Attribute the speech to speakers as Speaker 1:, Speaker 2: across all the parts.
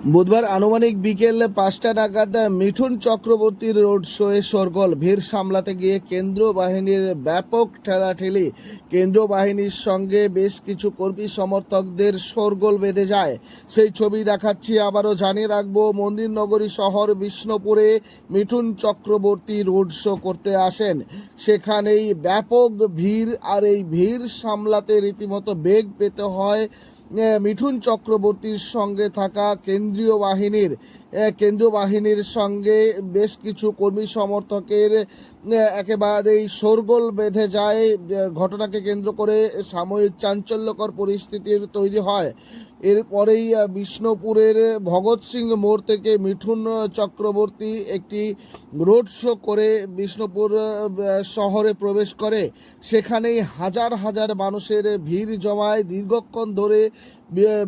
Speaker 1: বুধবার আনুমানিক বিকেল পাঁচটা নাগাদ মিঠুন চক্রবর্তীর রোড শোয়ে সরগোল ভিড় সামলাতে গিয়ে কেন্দ্র বাহিনীর ব্যাপক ঠেলাঠেলি। কেন্দ্র বাহিনীর সঙ্গে বেশ কিছু কর্মী সমর্থকদের সরগোল বেঁধে যায়। সেই ছবি দেখাচ্ছি, আবারও জানিয়ে রাখব মন্দির নগরী শহর বিষ্ণুপুরে মিঠুন চক্রবর্তী রোড শো করতে আসেন। সেখানেই ব্যাপক ভিড় আর এই ভিড় সামলাতে রীতিমতো বেগ পেতে হয় মিঠুন চক্রবর্তীর সঙ্গে থাকা কেন্দ্রীয় বাহিনীর কেন্দ্রীয় বাহিনীর সঙ্গে বেশ কিছু কর্মী সমর্থকের একেবারেই শোরগোল বেঁধে যায়। ঘটনাকে কেন্দ্র করে সাময়িক চাঞ্চল্যকর পরিস্থিতির তৈরি হয়। এরপরেই বিষ্ণুপুরের ভগৎ সিং মোড় থেকে মিঠুন চক্রবর্তী একটি রোড শো করে বিষ্ণুপুর শহরে প্রবেশ করে। সেখানেই হাজার হাজার মানুষের ভিড় জমায়। দীর্ঘক্ষণ ধরে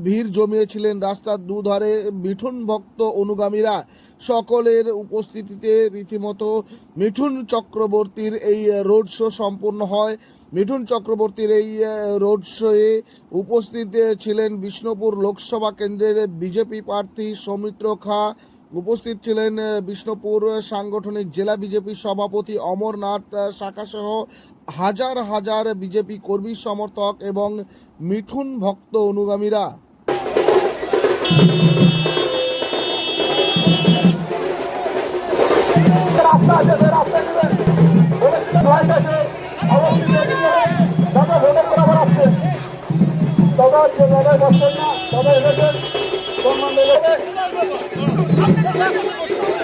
Speaker 1: ভিড় জমিয়েছিলেন রাস্তার দুধারে মিঠুন ভক্ত অনুগামীরা। সকলের উপস্থিতিতে রীতিমতো মিঠুন চক্রবর্তীর এই রোড শো সম্পূর্ণ হয়। মিঠুন চক্রবর্তীর এই রোড শোয়ে উপস্থিত ছিলেন বিষ্ণুপুর লোকসভা কেন্দ্রের বিজেপি প্রার্থী সৌমিত্র খা উপস্থিত ছিলেন বিষ্ণুপুর সাংগঠনিক জেলা বিজেপি সভাপতি অমরনাথ শাখাসহ হাজার হাজার বিজেপি কর্মী, সমর্থক এবং মিঠুন ভক্ত অনুগামীরা।
Speaker 2: আপনাদের